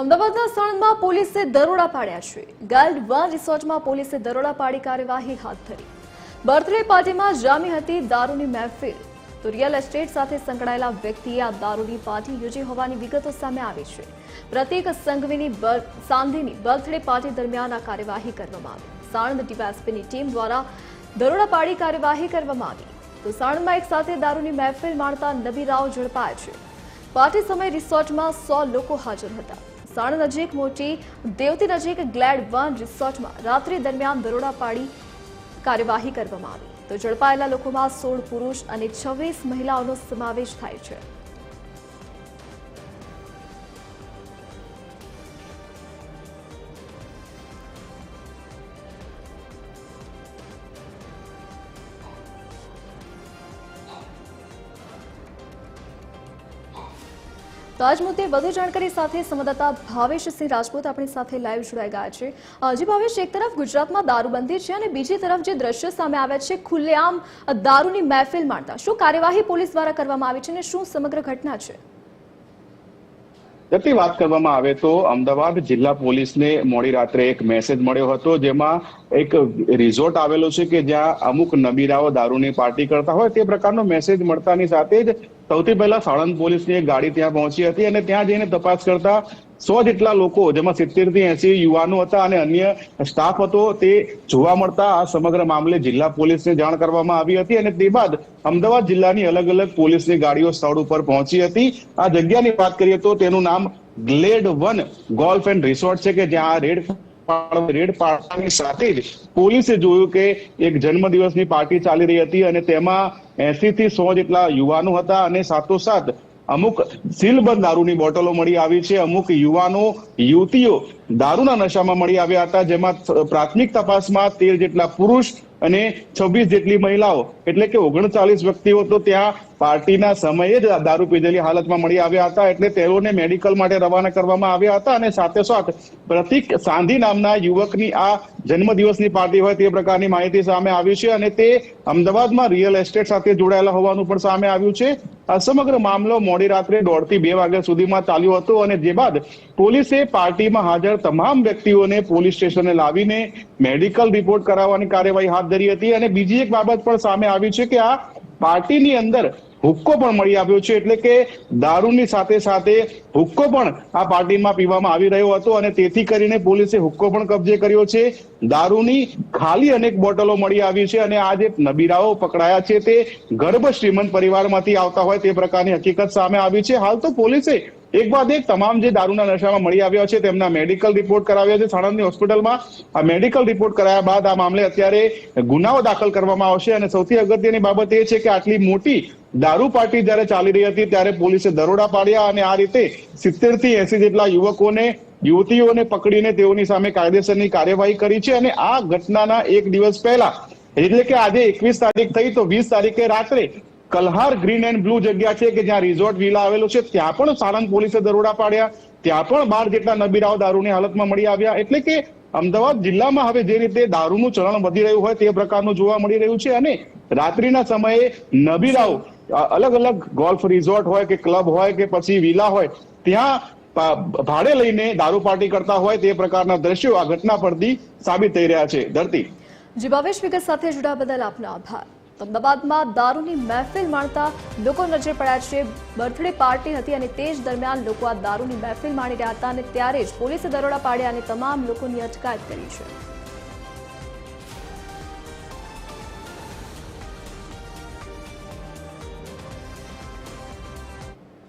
અમદાવાદના સણંદમાં પોલીસે દરોડા પાડ્યા છે. ગાર્ડ વન રિસોર્ટમાં પોલીસે દરોડા પાડી કાર્યવાહી હાથ ધરી. બર્થડે પાર્ટીમાં જામી હતી દારૂની મહેફિલ. તો રિયલ એસ્ટેટ સાથે સંકળાયેલા વ્યક્તિએ આ દારૂની પાર્ટી યોજી હોવાની વિગતો સામે આવી છે. પ્રતિક સંઘવીની સાંધીની બર્થડે પાર્ટી દરમિયાન આ કાર્યવાહી કરવામાં આવી. સાણંદ ડીવાયએસપીની ટીમ દ્વારા દરોડા પાડી કાર્યવાહી કરવામાં આવી. તો સાણંદમાં એક સાથે દારૂની મહેફિલ માણતા નબી રાવ ઝડપાયા છે. પાર્ટી સમયે રિસોર્ટમાં સો લોકો હાજર હતા. સાણંદ નજીક મોટી દેવતી નજીક ગ્લેડ વન રિસોર્ટમાં રાત્રિ દરમિયાન દરોડા પાડી કાર્યવાહી કરવામાં આવી. તો ઝડપાયેલા લોકોમાં સોળ પુરુષ અને છવ્વીસ મહિલાઓનો સમાવેશ થાય છે. તો આજ મુદ્દે વધુ જાણકારી સાથે સંવાદદાતા ભાવેશસિંહ રાજપૂત આપણી સાથે લાઈવ જોડાઈ ગયા છે. હજી ભાવેશ, એક તરફ ગુજરાતમાં દારૂબંધી છે અને બીજી તરફ જે દ્રશ્યો સામે આવ્યા છે, ખુલ્લેઆમ દારૂની મહેફિલ માણતા. શું કાર્યવાહી પોલીસ દ્વારા કરવામાં આવી છે અને શું સમગ્ર ઘટના છે? જતી વાત કરવામાં આવે તો અમદાવાદ જિલ્લા પોલીસને મોડી રાત્રે એક મેસેજ મળ્યો હતો, જેમાં એક રિઝોર્ટ આવેલો છે કે જ્યાં અમુક નબીરાઓ દારૂની પાર્ટી કરતા હોય તે પ્રકારનો મેસેજ મળતાની સાથે જ સૌથી પહેલા સાણંદ પોલીસની એક ગાડી ત્યાં પહોંચી હતી અને ત્યાં જઈને તપાસ કરતા સો જેટલા લોકો, જેમાં સિત્તેરથી એસી યુવાનો હતા અને અન્ય સ્ટાફ હતો, તે જોવા મળતા આ સમગ્ર મામલે જિલ્લા પોલીસને જાણ કરવામાં આવી હતી અને તે બાદ અમદાવાદ જિલ્લાની અલગ અલગ પોલીસની ગાડીઓ સ્થળ ઉપર પહોંચી હતી. આ જગ્યાની વાત કરીએ તો તેનું નામ glade one golf and resort છે કે જ્યાં આ રેડ રેડ પાડવાની સાથે જ પોલીસે જોયું કે એક જન્મદિવસની પાર્ટી ચાલી રહી હતી અને તેમાં એસી થી સો જેટલા યુવાનો હતા અને સાથોસાથ અમુક સીલબંધ દારૂની બોટલો મળી આવી છે. અમુક યુવાનો, યુવતીઓ દારૂના નશામાં મળી આવ્યા હતા, જેમાં પ્રાથમિક તપાસમાં તેર જેટલા પુરુષ અને છવ્વીસ જેટલી મહિલાઓ, એટલે કે ઓગણચાલીસ વ્યક્તિઓ તો ત્યાં પાર્ટીના સમયે જ દારૂ પીધેલી હાલતમાં મળી આવ્યા હતા એટલે તેઓને મેડિકલ માટે રવાના કરવામાં આવ્યા હતા અને સાથે સાથ પ્રતિક સાંધી નામના યુવકની આ જન્મદિવસની પાર્ટી હોય તે પ્રકારની માહિતી સામે આવી છે અને તે અમદાવાદમાં રિયલ એસ્ટેટ સાથે જોડાયેલા હોવાનું પણ સામે આવ્યું છે. આ સમગ્ર મામલો મોડી રાત્રે દોઢથી બે વાગ્યા સુધીમાં ચાલ્યો હતો અને જે બાદ પોલીસે પાર્ટીમાં હાજર તમામ વ્યક્તિઓને પોલીસ સ્ટેશને લાવીને મેડિકલ રિપોર્ટ કરાવવાની કાર્યવાહી હાથ ધરી હતી અને બીજી એક બાબત પણ સામે આવી છે કે આ પાર્ટીની અંદર હુક્કો પણ મળી આવ્યો છે એટલે કે દારૂની સાથે સાથે હુક્કો પણ આ પાર્ટીમાં પીવામાં આવી રહ્યો હતો અને તેથી કરીને પોલીસે હુક્કો પણ કબજે કર્યો છે. દારૂની ખાલી અનેક બોટલો મળી આવી છે અને આ જે નબીરાઓ પકડાયા છે તે ગર્ભ શ્રીમંત પરિવારમાંથી આવતા હોય તે પ્રકારની હકીકત સામે આવી છે. હાલ તો પોલીસે એક બાદ એક, તમામ જે દારૂના નશામાં મળી આવ્યા છે, તેમના મેડિકલ રિપોર્ટ કરાવ્યા છે, સાણંદની હોસ્પિટલમાં. આ મેડિકલ રિપોર્ટ કરાયા બાદ આ મામલે અત્યારે ગુનાઓ દાખલ કરવામાં આવશે અને સૌથી અગત્યની બાબત એ છે કે આટલી મોટી દારૂ પાર્ટી જ્યારે ચાલી રહી હતી, ત્યારે પોલીસે દરોડા પાડ્યા અને આ રીતે સિત્તેરથી એસી જેટલા યુવકોને, યુવતીઓને પકડીને તેઓની સામે કાયદેસરની કાર્યવાહી કરી છે અને આ ઘટનાના એક દિવસ પહેલા, એટલે કે આજે એકવીસ તારીખ થઈ તો વીસ તારીખે રાત્રે કલ્હાર ગ્રીન એન્ડ બ્લુ જગ્યા છે કે જ્યાં રિઝોર્ટ વિલા આવેલો છે, ત્યાં પણ સાણંદ પોલીસે દરોડા પાડ્યા. ત્યાં પણ બાર જેટલા નબીરાઓ દારૂની હાલતમાં મળી આવ્યા. એટલે કે અમદાવાદ જિલ્લામાં હવે જે રીતે દારૂનું ચલણ વધી રહ્યું હોય તે પ્રકારનું જોવા મળી રહ્યું છે અને રાત્રિના સમયે નબીરાઓ અલગ અલગ ગોલ્ફ રિઝોર્ટ હોય કે ક્લબ હોય કે પછી વિલા હોય, ત્યાં ભાડે લઈને દારૂ પાર્ટી કરતા હોય તે પ્રકારના દ્રશ્યો આ ઘટના પરથી સાબિત થઈ રહ્યા છે. ધરતી. જી ભાવેશ વિગત સાથે જોડાવા બદલ આપનો આભાર. અમદાવાદમાં દારૂની મહેફિલ માણતા લોકો નજરે પડ્યા છે. બર્થડે પાર્ટી હતી અને તે જ દરમિયાન લોકો આ દારૂની મહેફિલ માણી રહ્યા હતા અને ત્યારે જ પોલીસે દરોડા પાડ્યા અને તમામ લોકોની અટકાયત કરી છે.